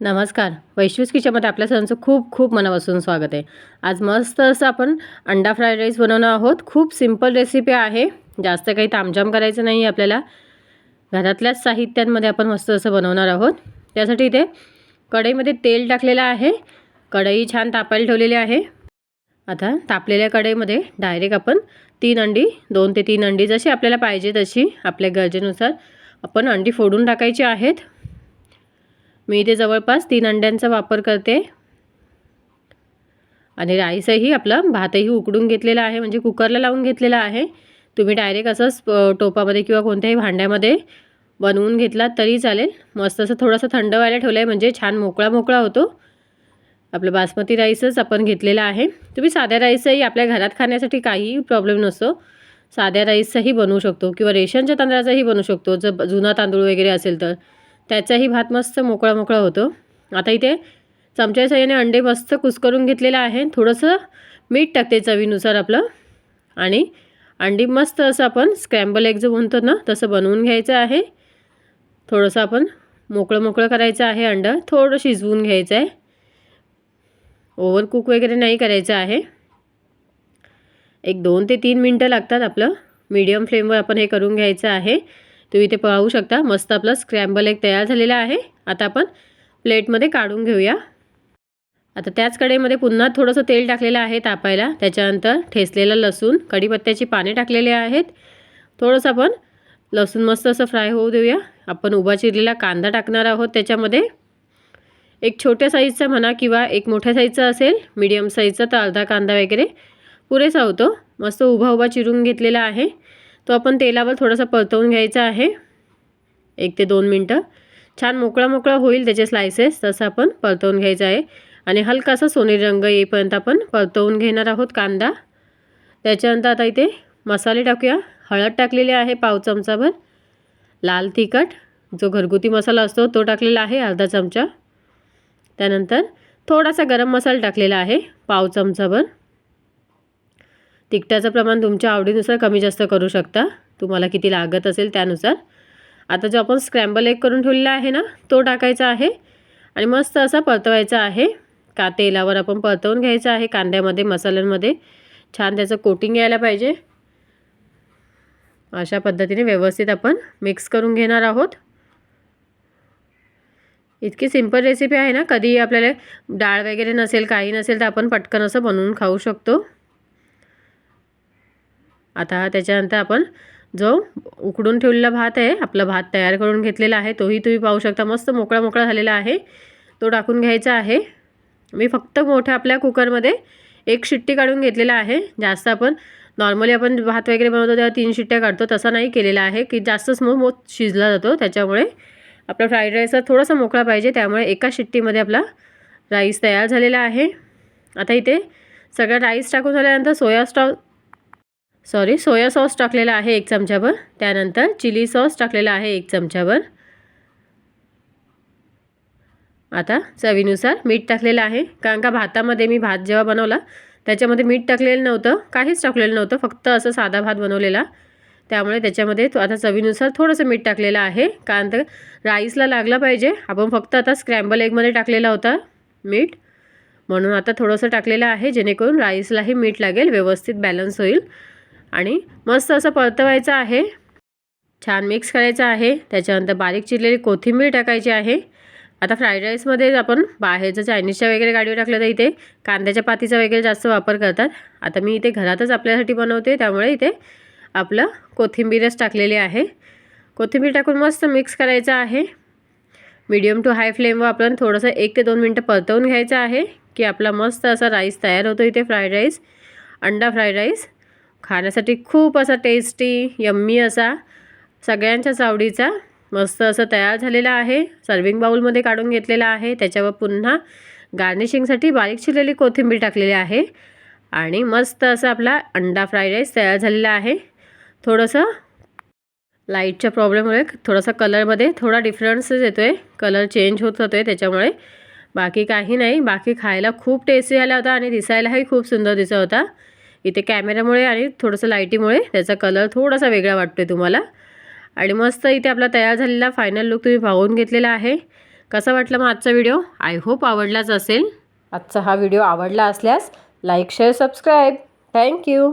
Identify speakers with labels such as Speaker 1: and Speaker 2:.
Speaker 1: नमस्कार. वैश्विक किचनमध्ये आपल्या सर्वांचं खूप खूप मनापासून स्वागत आहे. आज मस्त असं आपण अंडा फ्राईड राईस बनवणार आहोत. खूप सिंपल रेसिपी आहे. जास्त काही तामझाम करायचं नाही आहे आपल्याला. घरातल्याच साहित्यांमध्ये आपण मस्त असं बनवणार आहोत. त्यासाठी इथे कढईमध्ये तेल टाकलेलं आहे. कढई छान तापायला ठेवलेली आहे. आता तापलेल्या कढईमध्ये डायरेक्ट आपण तीन अंडी दोन ते तीन अंडी जशी आपल्याला पाहिजे तशी आपल्या गरजेनुसार आपण अंडी फोडून टाकायची आहेत. मी इथे जवळपास तीन अंड्यांचा वापर करते. आणि राईसही आपला भातही उकडून घेतलेला आहे म्हणजे कुकरला लावून घेतलेला आहे. तुम्ही डायरेक्ट असंच टोपामध्ये किंवा कोणत्याही भांड्यामध्ये बनवून घेतलात तरी चालेल. मस्त असं थोडंसं थंड व्हायला ठेवलं आहे म्हणजे छान मोकळा मोकळा होतो. आपलं बासमती राईसच आपण घेतलेला आहे. तुम्ही साध्या राईसही आपल्या घरात खाण्यासाठी काहीही प्रॉब्लेम नसतो. साध्या राईसचाही बनवू शकतो किंवा रेशनच्या तांदळाचाही बनवू शकतो. जर जुना तांदूळ वगैरे असेल तर. त्याचाही भात मस्त मोकळा मोकळा होतो. आता इथे चमच्या साह्याने अंडे मस्त कुस्करून घेतलेलं आहे थोडंसं मीठ टाकते चवीनुसार आपलं. आणि अंडी मस्त असं आपण स्क्रॅम्बल एग जो म्हणतो ना तसं बनवून घ्यायचं आहे. थोडंसं आपण मोकळं मोकळं करायचं आहे अंडं. थोडं शिजवून घ्यायचं आहे. ओव्हर कुक वगैरे नाही करायचं आहे. एक दोन ते तीन मिनटं लागतात आपलं. मीडियम फ्लेमवर आपण हे करून घ्यायचं आहे. तुम्ही इथे पाहू शकता मस्त आपला स्क्रॅम्बल एक तयार झालेला आहे. आता आपण प्लेटमध्ये काढून घेऊया. आता त्याच कडेमध्ये पुन्हा थोडंसं तेल टाकलेलं आहे तापायला. त्याच्यानंतर ठेसलेलं लसूण कढीपत्त्याची पाने टाकलेले आहेत. थोडंसं आपण लसूण मस्त असं फ्राय होऊ देऊया. आपण उभा चिरलेला कांदा टाकणार आहोत त्याच्यामध्ये. एक छोट्या साईजचा म्हणा किंवा एक मोठ्या साईजचा असेल मीडियम साईजचा तर अर्धा कांदा वगैरे पुरेसा होतो. मस्त उभा उभा चिरून घेतलेला आहे. तो आपण तेलावर थोडासा परतवून घ्यायचा आहे. एक ते दोन मिनटं. छान मोकळा मोकळा होईल त्याचे स्लायसेस तसं आपण परतवून घ्यायचं आहे. आणि हलकासा सोनेरी रंग येईपर्यंत आपण परतवून घेणार आहोत कांदा. त्याच्यानंतर आता इथे मसाले टाकूया. हळद टाकलेली आहे पाव चमचाभर. लाल तिखट जो घरगुती मसाला असतो तो टाकलेला आहे अर्धा चमचा. त्यानंतर थोडासा गरम मसाला टाकलेला आहे पाव चमचाभर. तिखटाचं प्रमाण तुमच्या आवडीनुसार कमी जास्त करू शकता. तुम्हाला किती लागत असेल त्यानुसार. आता जो आपण स्क्रॅम्बल एग करून ठेवलेला आहे ना तो टाकायचा आहे. आणि मस्त असा परतवायचा आहे. का तेलावर आपण परतवून घ्यायचं आहे कांद्यामध्ये मसाल्यांमध्ये. छान त्याचं कोटिंग यायला पाहिजे. अशा पद्धतीने व्यवस्थित आपण मिक्स करून घेणार आहोत. इतकी सिंपल रेसिपी आहे ना कधीही आपल्याला डाळ वगैरे नसेल काही नसेल तर आपण पटकन असं बनवून खाऊ शकतो. आता त्याच्यानंतर आपण जो उकडून ठेवलेला भात आहे आपला भात तयार करून घेतलेला आहे तोही तुम्ही पाहू शकता. मस्त मोकळा मोकळा झालेला आहे. तो टाकून घ्यायचा आहे. मी फक्त मोठ्या आपल्या कुकरमध्ये एक शिट्टी काढून घेतलेला आहे. जास्त आपण नॉर्मली आपण भात वगैरे बनवतो तेव्हा तीन शिट्ट्या काढतो. तसा नाही केलेला आहे की जास्तच मग मोत शिजला जातो. त्याच्यामुळे आपला फ्राईड राईस थोडासा मोकळा पाहिजे. त्यामुळे एका शिट्टीमध्ये आपला राईस तयार झालेला आहे. आता इथे सगळं राईस टाकून झाल्यानंतर सोया स्टॉ सॉरी सोया सॉस टाकलेला आहे एक चमच्याभर त्यानंतर चिली सॉस टाकलेला आहे एक चमच्याभर आता चवीनुसार मीठ टाकलेलं आहे. कारण का भातामध्ये मी भात जेव्हा बनवला त्याच्यामध्ये मीठ टाकलेलं नव्हतं काहीच टाकलेलं नव्हतं फक्त असं साधा भात बनवलेला. त्यामुळे त्याच्यामध्ये आता चवीनुसार थोडंसं मीठ टाकलेलं आहे. कारण तर राईसला लागलं पाहिजे. आपण फक्त आता स्क्रॅम्बल एगमध्ये टाकलेला होता मीठ. म्हणून आता थोडंसं टाकलेलं आहे जेणेकरून राईसलाही मीठ लागेल व्यवस्थित बॅलन्स होईल. आणि मस्त असं परतवायचं आहे. छान मिक्स करायचं आहे. त्याच्यानंतर बारीक चिरलेली कोथिंबीर टाकायची आहे. आता फ्राईड राईसमध्ये आपण बाहेरचं चायनीजच्या वगैरे गाडीवर टाकलं तर इथे कांद्याच्या पातीचा वगैरे जास्त वापर करतात. आता मी इथे घरातच आपल्यासाठी बनवते. त्यामुळे इथे आपलं कोथिंबीरच टाकलेली आहे. कोथिंबीर टाकून मस्त मिक्स करायचं आहे. मीडियम टू हाय फ्लेमवर आपण थोडंसं एक ते दोन मिनटं परतवून घ्यायचं आहे. की आपला मस्त असा राईस तयार होतो इथे फ्राईड राईस अंडा फ्राईड राईस खाण्यासाठी खूप असा टेस्टी यम्मी असा सगळ्यांच्याच आवडीचा मस्त असं तयार झालेला आहे. सर्विंग बाऊलमध्ये काढून घेतलेला आहे. त्याच्यावर पुन्हा गार्निशिंगसाठी बारीक चिरलेली कोथिंबीर टाकलेली आहे. आणि मस्त असं आपला अंडा फ्राईड राईस तयार झालेला आहे. थोडंसं लाईटच्या प्रॉब्लेममुळे थोडासा कलरमध्ये थोडा डिफरन्सच येतो आहे कलर चेंज होत होतो आहे त्याच्यामुळे. बाकी काही नाही. बाकी खायला खूप टेस्टी झाला होता आणि दिसायलाही खूप सुंदर दिसत होता. इथे कॅमेऱ्यामुळे आणि थोडंसं लाईटीमुळे त्याचा कलर थोडासा वेगळा वाटतो आहे तुम्हाला. आणि मस्त इथे आपला तयार झालेला फायनल लुक तुम्ही पाहून घेतलेला आहे. कसा वाटला मग आजचा व्हिडिओ आय होप आवडलाच असेल. आजचा हा व्हिडिओ आवडला असल्यास लाईक शेअर सबस्क्राईब थँक्यू